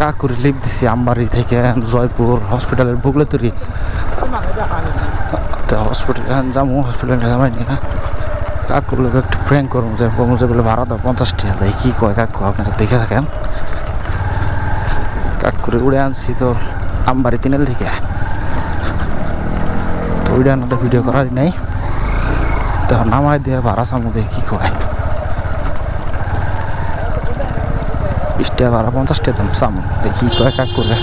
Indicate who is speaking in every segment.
Speaker 1: কাকুর লিপ দিছি আমবাড়ি থেকে জয়পুর হসপিটালের বুকলে তৈরি তো হসপিটাল যাব হসপিটালে যাবাই নি কাকুর লোক একটু প্র্যাঙ্ক করুন যে কমু যে বলে ভাড়া দাও পঞ্চাশ টাকা দেয়। কী কয় কাকু, আপনারা দেখে থাকেন? কাকুরে উড়ে আনছি তো আমবাড়ি তিনেল থেকে। তো ওইটা ভিডিও করারই নাই। তখন নামাই দিয়ে ভাড়া সামু দিয়ে, কী কয়? বিশ টাকা ভাড়া পঞ্চাশ টাকা দাম সামু দেখি কয় কাক করে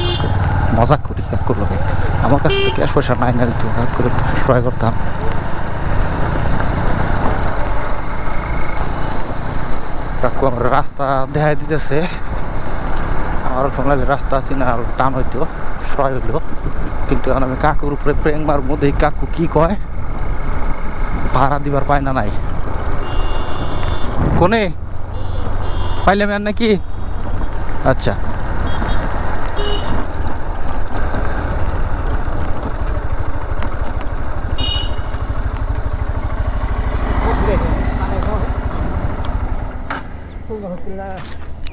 Speaker 1: মজা করি কাক করল আমার কাছে তো ক্যাশ পয়সা নাই না তো কাক করে ট্রাই করতাম। কাকু আমার রাস্তা দেখাই দিতেছে। আমার কোনো রাস্তা আছে না, আরও টান হইতো সয় হইল। কিন্তু এখন আমি কাকুর উপরে প্রেং মার মধ্যে কাকু কি কয়। ভাড়া দিবার পায় না নাই। কোনে? পাইলাম আর নাকি? আচ্ছা।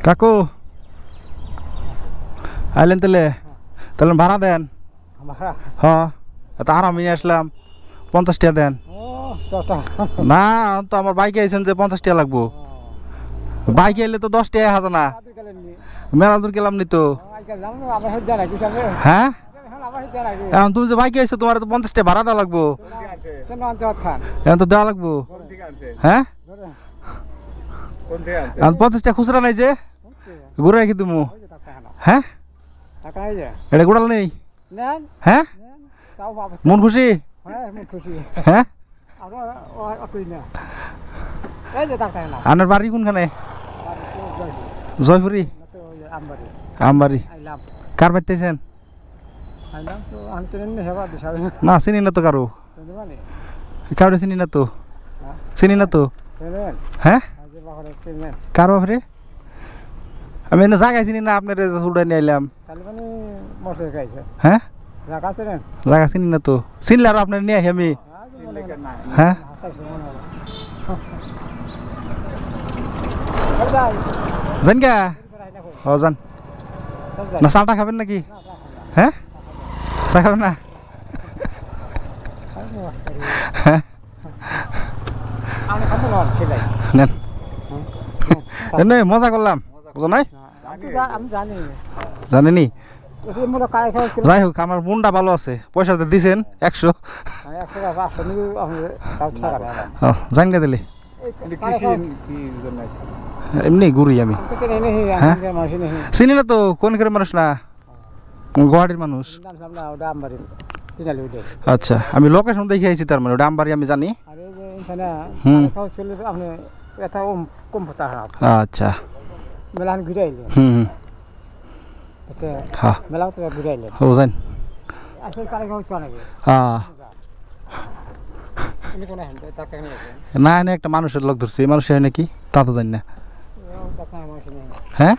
Speaker 1: কাকু, আইলেন তাহলে? তাহলে ভাড়া দেন। হ্যাঁ এত আরাম নিয়ে আসলাম। পঞ্চাশ টাকা দেন। না, তো আমার বাইকে আইছেন যে পঞ্চাশ টাকা লাগবো। বাইকে এলে তো দশ টাকা হাজার না। মেলা দূর গেলাম নি তো। হ্যাঁ? এখন তুমি যে বাইকে আইছো, তোমার তো পঞ্চাশ টাকা ভাড়া দেওয়া লাগবো। এখন তো দেওয়া লাগবো। হ্যাঁ? এখন পঞ্চাশ খুচরা নাই যে। ঘুরে রাখি তুমি হ্যাঁ? এটা গোড়াল নেই। হ্যাঁ? মন খুশি? হ্যাঁ? আপনার বাড়ি কোনখানে? জয়পুরি আমবাড়ি কার বাড়িতেছেন না চিনি না তো কারও কারও চিনি না তো চিনি না তো হ্যাঁ কার বাপরে আমি এনে জায়গায় চিনি না আপনার উড়াই নিয়ে আইলাম হ্যাঁ জায়গা চিনি না তো চিনলে আর আপনার নিয়ে আহি আমি হ্যাঁ জান গা ও জান না চাটা খাবেন নাকি? হ্যাঁ চা খাবেন না? হ্যাঁ নেন। মজা করলাম। বুঝো নাই?
Speaker 2: জানি
Speaker 1: জানেনি? যাই হোক আমার মনটা ভালো আছে। পয়সা তো দিছেন একশো। জান গে দিলে। এমনি ঘুরি আমি। হ্যাঁ? চিনি না তো কোন খের মানুষ না? গুয়াহাটির মানুষ? আচ্ছা আমি লোকেশন দেখে আইছি তার মানে ওটা আমবাড়ি আমি জানি। হুম।
Speaker 2: আপনি এটা
Speaker 1: আচ্ছা। হুম
Speaker 2: আচ্ছা
Speaker 1: হ্যাঁ। হ্যাঁ না একটা মানুষের লোক ধরছে এই মানুষ হয় নাকি তা তো জানি না। হ্যাঁ